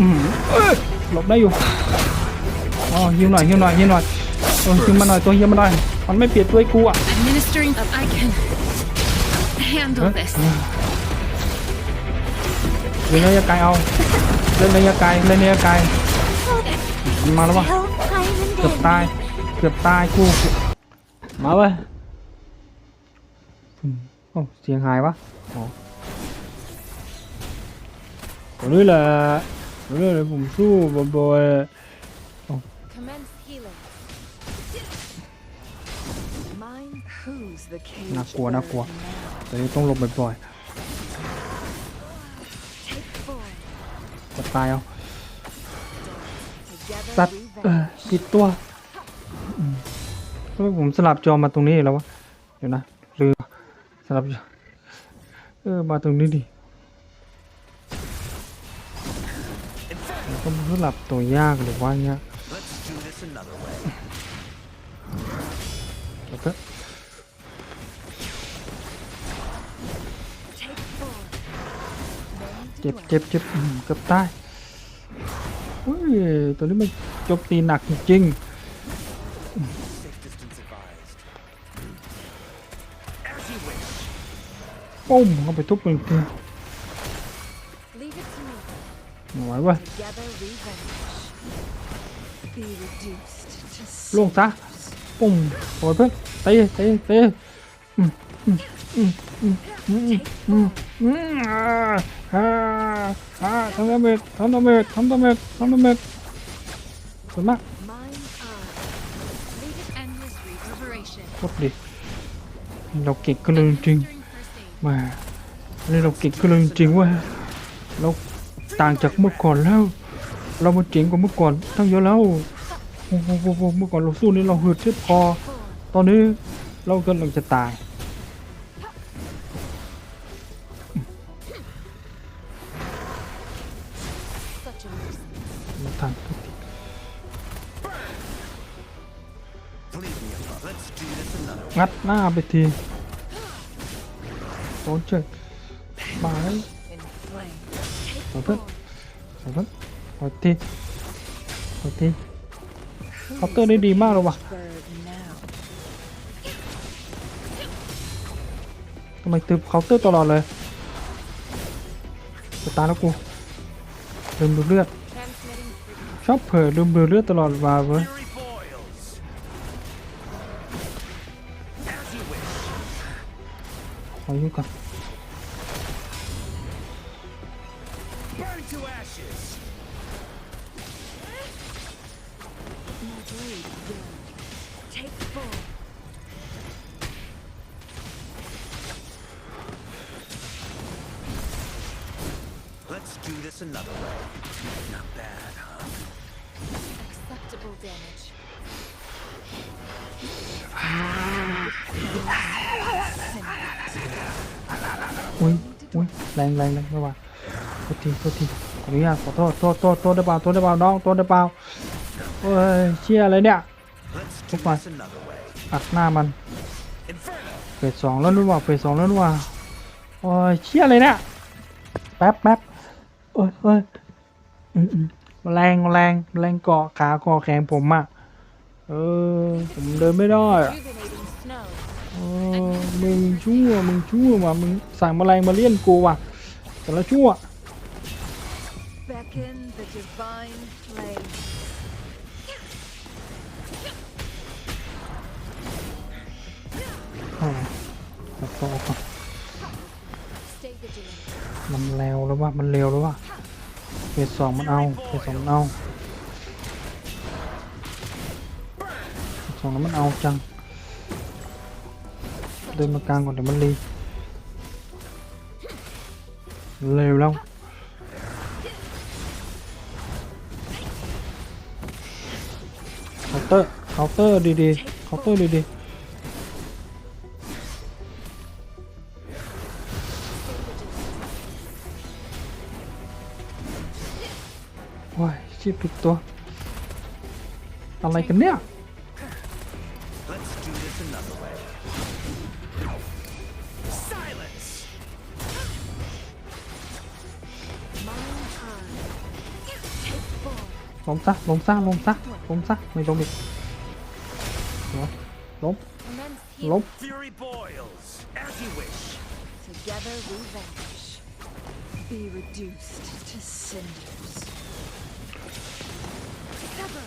อืมเอ้ยหลบได้อยู่อ๋อยิงหน่อยยิงหน่อยยิงหน่อยตัวยิงมาหน่อยตัวยิงมาหน่อยมันไม่เปลี่ยนด้วยกูอะ Administering. I can handle Huh? this. เล่นระยะไกลเอาเล่นระยะไกลเล่นระยะไกลมันมาแล้ววะ Hell, time and เกือบ day. ตายเกือบตายกูมาเว้ยอืมโอ้เสียงหายวะอ๋อตัวนี้แหละ ตัวนี้แหละผมสู้บ่อย Commence healing. Mine who's the cage ๆน่ากลัวน่ากลัว bird now? ตัวนี้ต้องหลบบ่อย Take four. ๆจะตายเอา Together สัตว์เออ revenge. ผิดตัวอืมทำไมผมสลับจอมาตรงนี้แล้ววะ เดี๋ยวนะลืมสลับจอเออมาตรงนี้ดิ ต้องสลับตัวยากหรือว่าเงี้ยแล้วก็เจ็บเจ็บเจ็บอืมเกือบตายเฮ้ยตัวนี้มันจมตีหนักจริงปุ้มเข้าไปทุบหนึ่งที Leave it to me. ไม่ไหวเว้ย Together revenge. Be reduced to ล่วงซะปุ้มโอ้ยเพื่อนตีตีตีอืมอืมอืมอืมอืมอืมอืมอ่าอ่าอ่าทำดาเมจทำดาเมจทำดาเมจทำดาเมจสวยมาก mine eye. Leave it endless reverberation. โคตรดีเราเก่งกันเลยจริง During first aid. ๆมาอันนี้เราเก่งกันเลยจริงๆเว้ยเรา ต่างจากเมื่อก่อนแล้ว เรามาเจ๋งกว่าเมื่อก่อนตั้งเยอะแล้วโอ้โหเมื่อก่อนเราสู้นี่เราหืดเชือดคอตอนนี้เรากำลังจะตายมาทันทุกทีงัดหน้าไปทีโดนเฉยมาแล้ว ขอเพิ่มขอเพิ่มขอทีขอทีเคาเตอร์ได้ดีมากเลยว่ะทำไมตึบเคาน์เตอร์ตลอดเลยจะตายแล้วกูลืมดูเลือดชอบเผลอลืมดูเลือดตลอดเวลาเว้ย Fury boils. As you wish. ขอยุ่ก่อน to ashes! My blade take. Let's do this another way. Not bad, huh? Acceptable damage. Ui, ษทีโทษทีขออนุญาตขอโทษโทษโทษโทษได้เปล่าโทษได้เปล่าน้องโทษได้เปล่าโอ้ยเชี่ยอะไรเนี่ย Let's do Come on. this another way. อัดหน้ามันเฟสสองแล้วนู่นว่ะเฟสสองแล้วนู่นว่ะโอ้ยเชี่ยอะไรเนี่ยแป๊บแป๊บโอ้ยโอ้ยอืมอืมแมลงแมลงแมลงเกาะขาเกาะแขนผมอะเออผมเดินไม่ได้อะเออมึงชั่วมึงชั่วว่ะมึงสั่งแมลงมาเลี้ยนกูว่ะแต่ละชั่ว Beckon the divine flame. อ่าแล้วก็ก่อน Stay vigilant. มันเร็วแล้วว่า มันเร็วแล้วว่าเฟสสองมันเอาเฟสสองมันเอาเฟสสองแล้วมันเอาจัง เดินมากลางก่อนเดี๋ยวมันรี เร็วแล้ว เคาน์เตอร์เคาน์เตอร์ดีๆเคาน์เตอร์ดีๆโอ้ยชีพผิดตัว อะไรกันเนี่ย Let's do this another way. Silence. Mine eye. ล้มซะล้มซะล้มซะ ล้มซะไม่ล้มอีกล้มล้ม Immense ล้ม heat. Fury boils, as you wish. Together we vanish. Be reduced to cinders. Sever.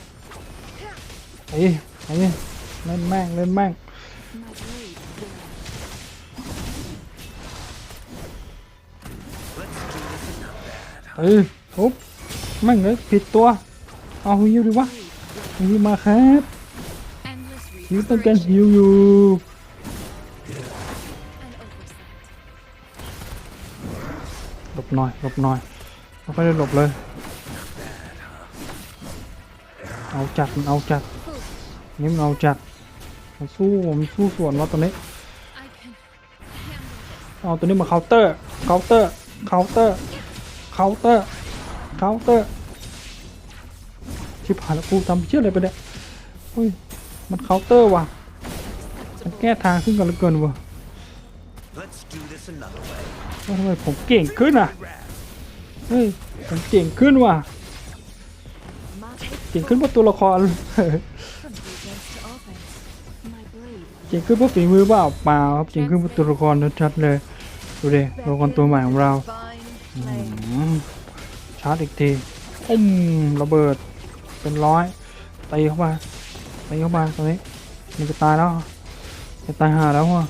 ไอ้ไอ้เล่นแม่งเล่นแม่ง My blade burns. Let's do this in not bad. เออปุ๊บแม่งเลยผิดตัว เอาฮิวดีวะ ฮิวมาครับฮิวต้องการฮิวอยู่หลบหน่อยหลบหน่อยไม่ค่อยได้หลบเลย เอาจัดเอาจัดนี่มันเอาจัดมันสู้มันสู้สวนว่าตัวนี้เอาตัวนี้มาเคาน์เตอร์เคาน์เตอร์เคาน์เตอร์เคาน์เตอร์เคาน์เตอร์ ชิบหายแล้วกูทำเชื่ออะไรไปเนี่ยเฮ้ยมันเคาน์เตอร์ว่ะมันแก้ทางขึ้นกันเหลือเกินว่ะทำไมผมเก่งขึ้นอะเฮ้ยผมเก่งขึ้นว่ะเก่งขึ้นเพราะตัวละครเก่งขึ้นเพราะฝีมือเปล่าเปล่าครับเก่งขึ้นเพราะตัวละครชัดเลยดูดิตัวละครตัวใหม่ของเราชาร์จอีกทีอุ้มระเบิด เป็นร้อยตีเข้ามาตีเข้ามาตรงนี้มันจะตายแล้วจะตายหาแล้วว่ะ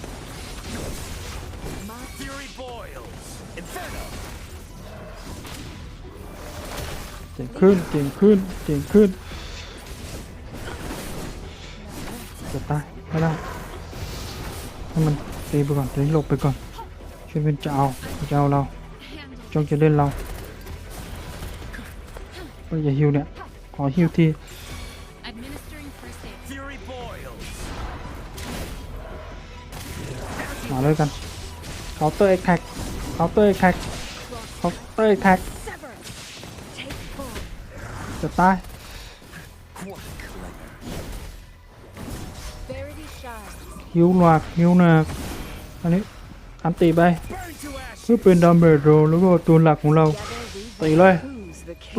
เก่งขึ้นเก่งขึ้นเก่งขึ้นจะตายไม่ได้ให้มันตีไปก่อนตีหลบไปก่อนช่วยเป็นจะเอาจะเอาเราจ้องจะเล่นเราก็อย่าฮิวเนี่ย ขอฮิวที administering first aid. Fury boils. มาเลยกันเคาน์เตอร์เอ็กแท็กเคาน์เตอร์เอ็กแท็กเคาน์เตอร์เอ็กแท็ก Sever. Take full. จะตาย What clever. Verity shines. ฮิวหนักฮิวหนักอันนี้อันตีไป Burn to ash. เพื่อเป็นดาเมจโรแล้วก็ตัวหลักของเรา Together we ตีเลย Who's the cage?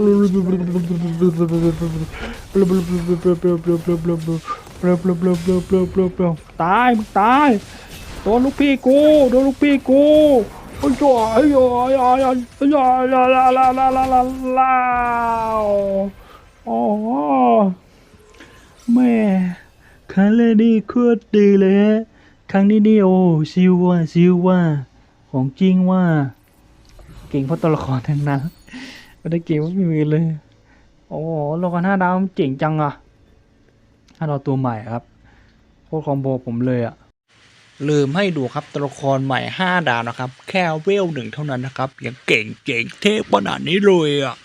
ตายมึงตายโดนลูกพี่กูโดนลูกพี่กูโอ้ยโอ้ยโอ้ยโอ้ยโอ้ยโอ้ยลาลาลาลาลาลาลาโอ้โหแม่ครั้งแรกนี่โคตรดีเลยฮะครั้งนี้นี่โอ้ซิวว่าซิวว่าของจริงว่า เก่งเพราะตัวละครทั้งนั้น ไม่ได้เก่งเพรามีเลย โอ้โหละครห้าดาวเจ๋งจังอะห้าดาวตัวใหม่ครับ โคตรคอมโบผมเลยอะลืมให้ดูครับตัวละครใหม่ 5 ดาวนะครับ แค่เวลหนึ่งเท่านั้นนะครับยังเก่งเจ๋งเทพขนาดนี้เลยอะ